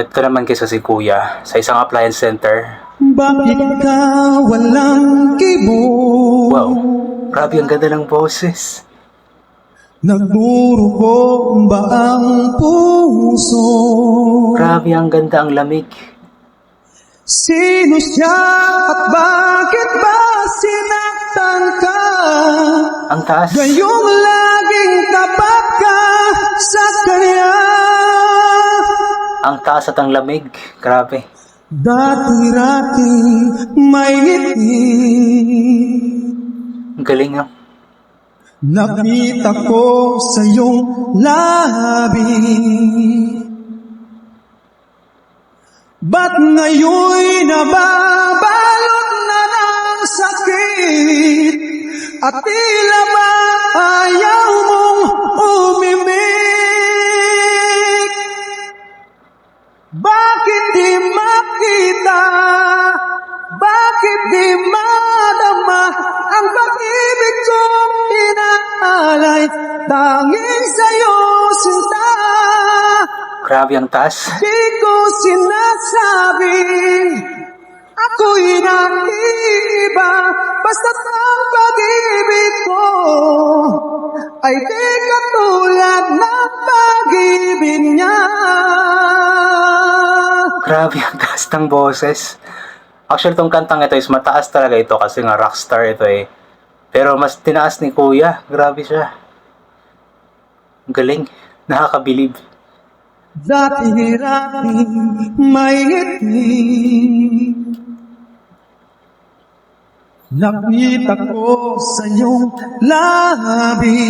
Ito naman kaysa si Kuya sa isang appliance center. Bakit ka walang kibo? Wow, grabe ang ganda ng boses. Nagdurugo ba ang puso? Grabe ang ganda ang lamig. Sino siya at bakit ba sinaktan ka? Ang taas. Ngayong laging tapat ka sa kanya Ang taas at ang lamig. Grabe. Dati-rati may ngiti Ang galing ah. Nakita ko sa iyong labi Ba't ngayon'y nababalot na ng sakit At tila ba ayaw mong umimik Bakit di makita? Bakit di madama Ang pag-ibig kong inaalay? Tanging sa'yo sinta Grabe ang taas. Di ko sinasabing Ako'y naiiba Basta't ang pag-ibig ko Ay di katulad ng pag-ibig niya Grabe ang taas ng boses. Actually, itong kantang ito is mataas talaga ito kasi nga rockstar ito eh. Pero mas tinaas ni Kuya. Grabe siya. Galing. Nakakabilib. Dati-rati may ngiti Nakita ko sa iyong labi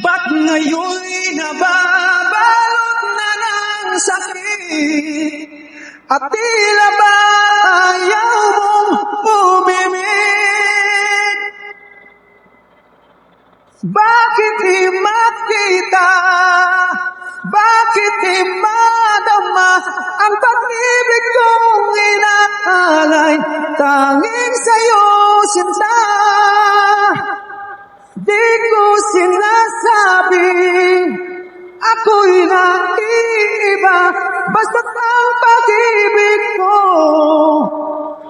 Ba't ngayon'y nababalot At tila ba ayaw mong umimik bakit di makita? Bakit di madama ang pag-ibig kong inaalay? Tanging sa'yo, sinta. Di ko sinasabing ako'y naiiba Basta't ang ko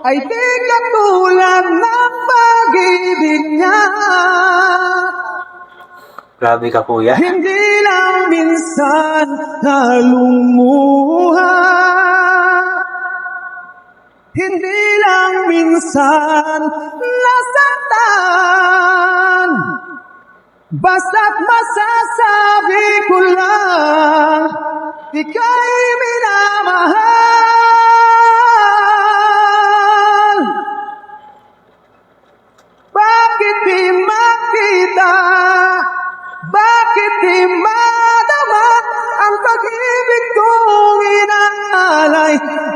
ay di katulad ng pag-ibig niya. Grabe ka, Kuya. Hindi lang minsan nalumuha. Hindi lang minsan nasaktan. Basta't masasabi ko lang Ika'y minamahal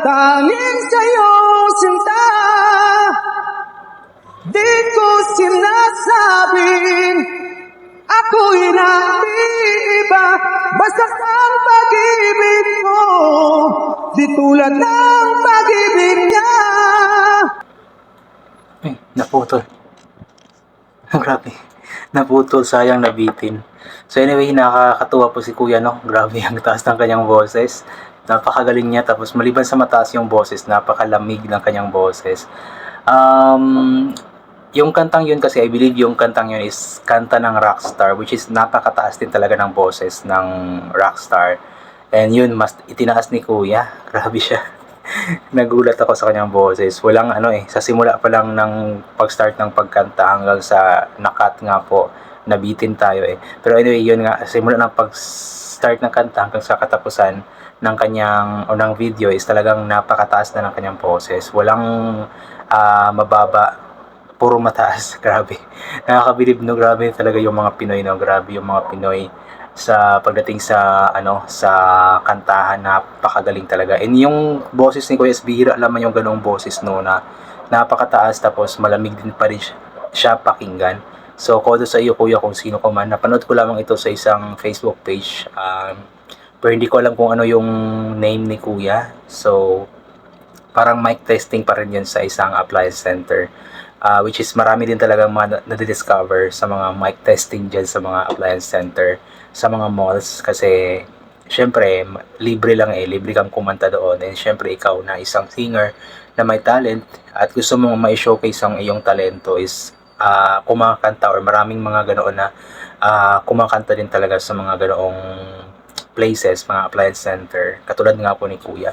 Tanging sa'yo, sinta. Di ko sinasabing ako'y naiiba. Basta ang pag-ibig ko, di tulad ng pag-ibig niya. Ay, naputol. Grabe. Naputol, sayang nabitin. So anyway, nakakatuwa po si Kuya, no? Grabe ang taas ng kanyang boses. Napakagaling niya. Tapos maliban sa mataas yung boses, napakalamig ng kanyang boses. Um, yung kantang yun kasi, I believe yung kantang yun is kanta ng rockstar, which is napakataas din talaga ng boses ng rockstar. And yun, mas itinaas ni Kuya. Grabe siya. Nagulat ako sa kanyang boses. Walang ano eh, sa simula pa lang ng pag-start ng pagkanta hanggang sa nakat nga po, nabitin tayo eh. Pero anyway, yun nga, simula ng pag-start ng kanta hanggang sa katapusan ng kanyang o ng video is talagang napakataas na ng kanyang boses. Walang ah, mababa, puro mataas. Grabe. Nakakabilib no, grabe talaga yung mga Pinoy no, grabe yung mga Pinoy sa pagdating sa ano sa kantahan napakagaling talaga. And yung boses ni Kuya S bihira lamang yung ganong boses no na napakataas tapos malamig din pa rin siya, pakinggan. So kodo sa iyo kuya kung sino ko man. Napanood ko lamang ito sa isang Facebook page. Um, pero hindi ko alam kung ano yung name ni kuya. So parang mic testing pa rin yun sa isang appliance center. Ah, which is marami din talaga mga na- nadidiscover sa mga mic testing dyan sa mga appliance center, sa mga malls kasi syempre libre lang eh, libre kang kumanta doon and syempre ikaw na isang singer na may talent at gusto mong ma-showcase ang iyong talento is ah, kumakanta or maraming mga ganoon na ah, kumakanta din talaga sa mga ganoong places, mga appliance center, katulad nga po ni Kuya.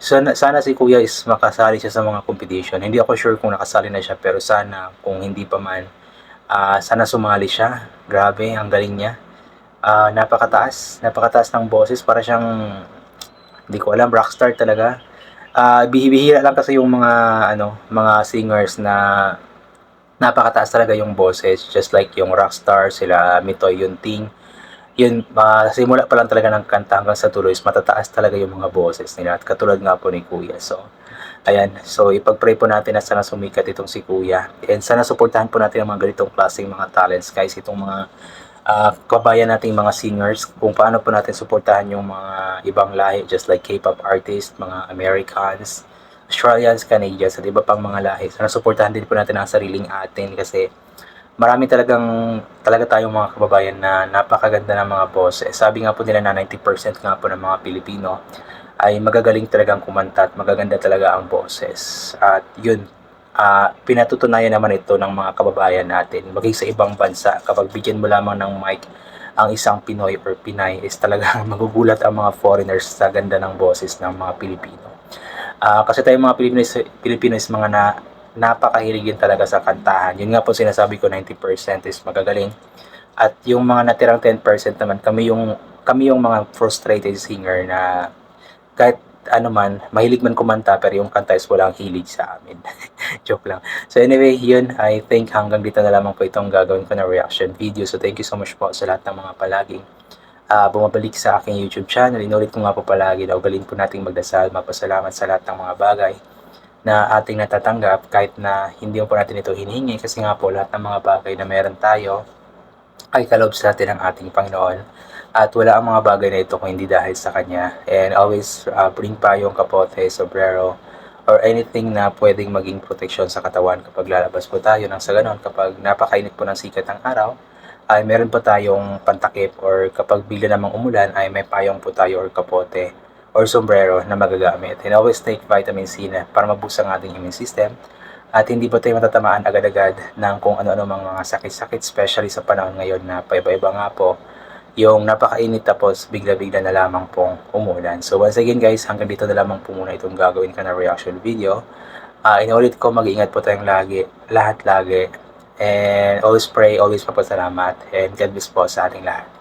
Sana, sana si Kuya is makasali siya sa mga competition. Hindi ako sure kung nakasali na siya, pero sana kung hindi pa man, ah, sana sumali siya. Grabe, ang galing niya. Ah, napakataas, napakataas ng boses, para siyang, hindi ko alam, rockstar talaga. Ah, bihibihira lang kasi yung mga, ano, mga singers na napakataas talaga yung boses, just like yung rockstar, sila Mitoy Yunting, yun, uh, simula pa lang talaga ng kanta hanggang sa tuloy, matataas talaga yung mga boses nila. At katulad nga po ni Kuya. So, ayan. So, ipag-pray po natin na sana sumikat itong si Kuya. And sana suportahan po natin ang mga ganitong klaseng mga talents, guys. Itong mga ah, kabayan nating mga singers, kung paano po natin suportahan yung mga ibang lahi, just like K-pop artists, mga Americans, Australians, Canadians, at iba pang mga lahi. Sana suportahan din po natin ang sariling atin kasi marami talagang talaga tayong mga kababayan na napakaganda ng mga boses. Sabi nga po nila na 90% nga po ng mga Pilipino ay magagaling talagang kumanta at magaganda talaga ang boses. At yun, ah, pinatutunayan naman ito ng mga kababayan natin. Maging sa ibang bansa, kapag bigyan mo lamang ng mic ang isang Pinoy or Pinay is talaga magugulat ang mga foreigners sa ganda ng boses ng mga Pilipino. Ah, kasi tayo mga Pilipino is, Pilipino is mga na, napakahilig din talaga sa kantahan. Yun nga po sinasabi ko 90% is magagaling. At yung mga natirang 10% naman kami yung kami yung mga frustrated singer na kahit ano man, mahilig man kumanta pero yung kanta is walang hilig sa amin. Joke lang. So anyway, yun, I think hanggang dito na lamang po itong gagawin ko na reaction video. So thank you so much po sa lahat ng mga palaging ah, bumabalik sa aking YouTube channel. Inulit ko nga po palagi na ugalin po nating magdasal, mapasalamat sa lahat ng mga bagay na ating natatanggap kahit na hindi po natin ito hinihingi kasi nga po lahat ng mga bagay na meron tayo ay kaloob sa atin ng ating Panginoon. At wala ang mga bagay na ito kung hindi dahil sa Kanya. And always uh, bring pa yung kapote, sombrero or anything na pwedeng maging protection sa katawan kapag lalabas po tayo nang sa ganon. Kapag napakainit po ng sikat ng araw ay meron po tayong pantakip or kapag bigla namang umulan ay may payong po tayo or kapote or sombrero na magagamit. And always take vitamin C na para maboost ang ating immune system at hindi po tayo matatamaan agad-agad ng kung ano-ano mga sakit-sakit, especially sa panahon ngayon na paiba-iba nga po yung napakainit tapos bigla-bigla na lamang pong umulan. So once again guys, hanggang dito na lamang po muna itong gagawin ko na reaction video. Uh, inulit ko, mag-ingat po tayong lagi, lahat lagi. And always pray, always papasalamat. And God bless po sa ating lahat.